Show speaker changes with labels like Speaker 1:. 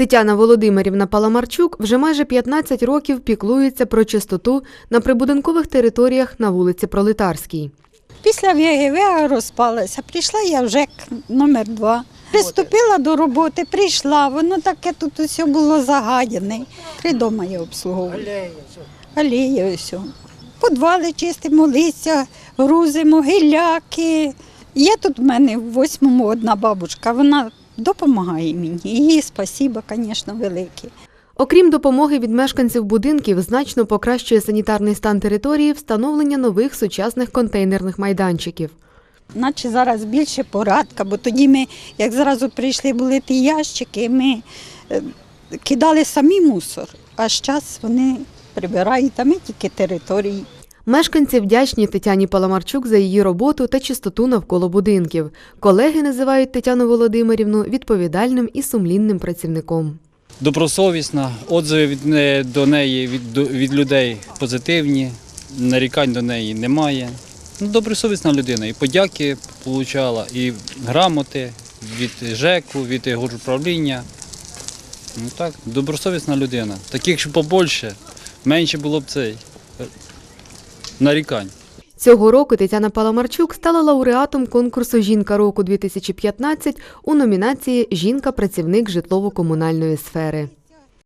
Speaker 1: Тетяна Володимирівна Паламарчук вже майже 15 років піклується про чистоту на прибудинкових територіях на вулиці Пролетарській.
Speaker 2: Після ВГВ розпалася, прийшла я в ЖЕК номер 2 Приступила до роботи, прийшла, воно таке тут усе було загадяне. Три дома я обслуговую. Алея ось. Подвали чистимо, листя, грузимо, гіляки. Є тут в мене в восьмому одна бабушка, вона допомагає мені. Їй спасіба, звісно, велике.
Speaker 1: Окрім допомоги від мешканців будинків, значно покращує санітарний стан території встановлення нових сучасних контейнерних майданчиків.
Speaker 2: Наче зараз більше порадка, бо тоді ми, як зразу прийшли, були ті ящики, ми е, кидали самі мусор, а зараз вони прибирають, а ми тільки території.
Speaker 1: Мешканці вдячні Тетяні Паламарчук за її роботу та чистоту навколо будинків. Колеги називають Тетяну Володимирівну відповідальним і сумлінним працівником.
Speaker 3: добросовісна, отзиви від до неї від, від людей позитивні, нарікань до неї немає. Ну, добросовісна людина. І подяки отримала, і грамоти від ЖЕКу, від управління. Ну так, добросовісна людина. Таких ж побольше, менше було б цей нарікань.
Speaker 1: Цього року Тетяна Паламарчук стала лауреатом конкурсу Жінка року 2015 у номінації Жінка-працівник житлово-комунальної сфери.